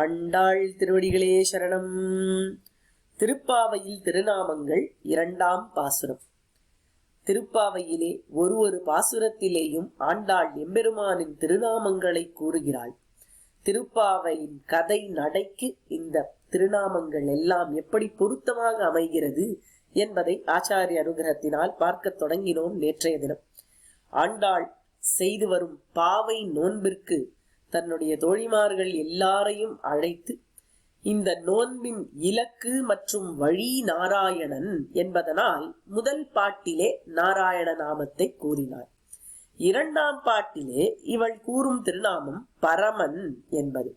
ஆண்டாள் திருவடிகளே சரணம். திருப்பாவையில் திருநாமங்கள் இரண்டாம் பாசுரம். திருப்பாவையிலே ஒரு ஒரு பாசுரத்திலேயும் ஆண்டாள் எம்பெருமானின் திருநாமங்களை கூறுகிறாள். திருப்பாவையின் கதை நடைக்கு இந்த திருநாமங்கள் எல்லாம் எப்படி பொருத்தமாக அமைகிறது என்பதை ஆச்சாரிய அனுகிரகத்தினால் பார்க்க தொடங்கினோம் நேற்றைய தினம். ஆண்டாள் செய்து வரும் பாவை நோன்பிற்கு தன்னுடைய தோழிமார்கள் எல்லாரையும் அழைத்து இந்த நோன்பின் இலக்கு மற்றும் வழி நாராயணன் என்பதனால் முதல் பாட்டிலே நாராயண நாமத்தை கூறினார். இரண்டாம் பாட்டிலே இவள் கூறும் திருநாமம் பரமன் என்பது.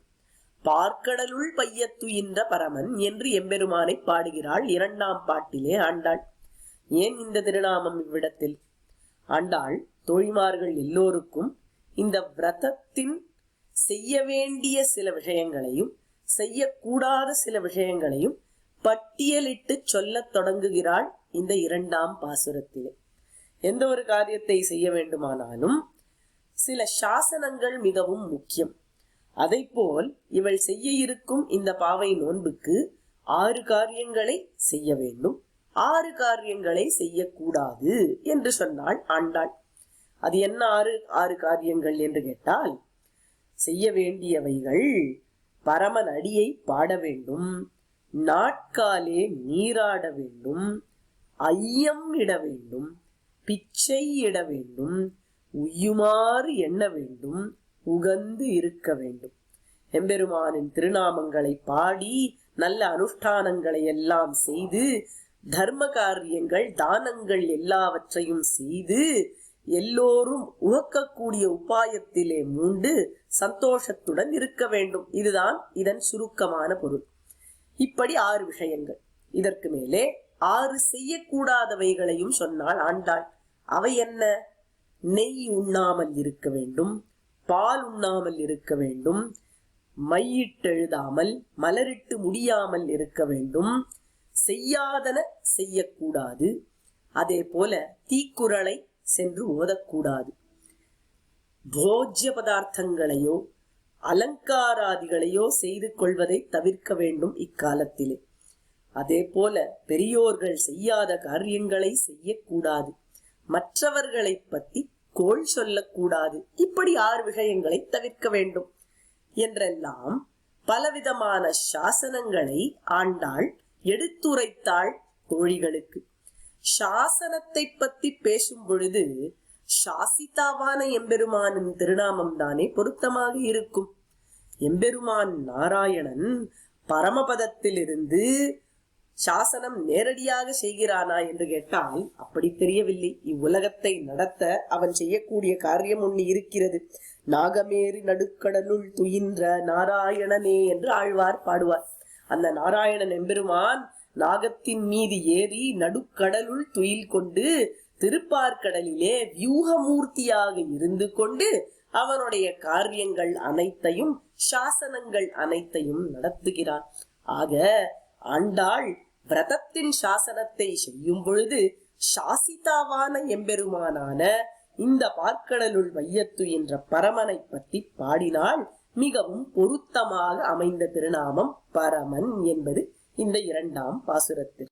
பார்க்கடலுள் பையத்துயின்ற பரமன் என்று எம்பெருமானை பாடுகிறாள் இரண்டாம் பாட்டிலே ஆண்டாள். ஏன் இந்த திருநாமம் இவ்விடத்தில்? ஆண்டாள் தோழிமார்கள் எல்லோருக்கும் இந்த விரதத்தின் செய்ய வேண்டிய சில விஷயங்களையும் செய்யக்கூடாத சில விஷயங்களையும் பட்டியலிட்டு சொல்லத் தொடங்குகிறாள் இந்த இரண்டாம் பாசுரத்திலே. எந்த ஒரு காரியத்தை செய்ய வேண்டுமானாலும் சில சாசனங்கள் மிகவும் முக்கியம். போல் இவள் செய்ய இருக்கும் இந்த பாவை நோன்புக்கு ஆறு காரியங்களை செய்ய வேண்டும். ஆறு காரியங்களை செய்யக்கூடாது என்று சொன்னாள் ஆண்டாள். அது என்ன ஆறு ஆறு காரியங்கள் என்று கேட்டால் செய்ய வேண்டியவைகள் பரமன் அடியை பாட வேண்டும் நாட்காலே நீராட வேண்டும் ஐயம் இட வேண்டும் பிச்சை இட வேண்டும் உய்யுமாறு எண்ண வேண்டும் உகந்து இருக்க வேண்டும். எம்பெருமானின் திருநாமங்களை பாடி நல்ல அனுஷ்டானங்களை எல்லாம் செய்து தர்ம காரியங்கள் தானங்கள் எல்லாவற்றையும் செய்து எல்லோரும் உகக்கக்கூடிய உபாயத்திலே மூண்டு சந்தோஷத்துடன் இருக்க வேண்டும். இதுதான் இதன் சுருக்கமான பொருள். இப்படி ஆறு விஷயங்கள். இதற்கு மேலே ஆறு செய்யக்கூடாதவைகளையும் சொன்னால் ஆண்டாள். அவை என்ன? நெய் உண்ணாமல் இருக்க வேண்டும் பால் உண்ணாமல் இருக்க வேண்டும் மையிட்டெழுதாமல் மலரிட்டு முடியாமல் இருக்க வேண்டும் செய்யாதன செய்யக்கூடாது. அதே போல தீக்குறளை சென்று ஓதக்கூடாது. போஜ்ய பதார்த்தங்களையோ அலங்காராதிகளையோ செய்து கொள்வதை தவிர்க்க வேண்டும் இக்காலத்திலே. அதே போல பெரியோர்கள் செய்யாத காரியங்களை செய்யக்கூடாது. மற்றவர்களை பத்தி கோள் சொல்லக்கூடாது. இப்படி ஆறு விஷயங்களை தவிர்க்க வேண்டும். என்றெல்லாம் பலவிதமான சாசனங்களை ஆண்டாள் எடுத்துரைத்தாள் தோழிகளுக்கு. சாசனத்தை பத்தி பேசும் பொழுது சாசிதாவான எம்பெருமானின் திருநாமம் தானே பொருத்தமாக இருக்கும். எம்பெருமான் நாராயணன் பரமபதத்திலிருந்து சாசனம் நேரடியாக செய்கிறானா என்று கேட்டால் அப்படி தெரியவில்லை. இவ்வுலகத்தை நடத்த அவன் செய்யக்கூடிய காரியம் ஒன்று இருக்கிறது. நாகமேறி நடுக்கடலுள் துயின்ற நாராயணனே என்று ஆழ்வார் பாடுவார். அந்த நாராயணன் எம்பெருமான் நாகத்தின் மீது ஏறி நடுக்கடலுள் துயில் கொண்டு திருப்பார்கடலிலே வியூகமூர்த்தியாக இருந்து கொண்டு அவனுடைய காரியங்கள் அனைத்தையும் சாசனங்கள் அனைத்தையும் நடத்துகிறான். ஆக ஆண்டாள் விரதத்தின் சாசனத்தை செய்யும் பொழுது சாசிதாவான எம்பெருமானான இந்த பார்க்கடலுள் வையத்து என்ற பரமனை பற்றி பாடினால் மிகவும் பொருத்தமாக அமைந்த திருநாமம் பரமன் என்பது இந்த இரண்டாம் பாசுரத்தில்.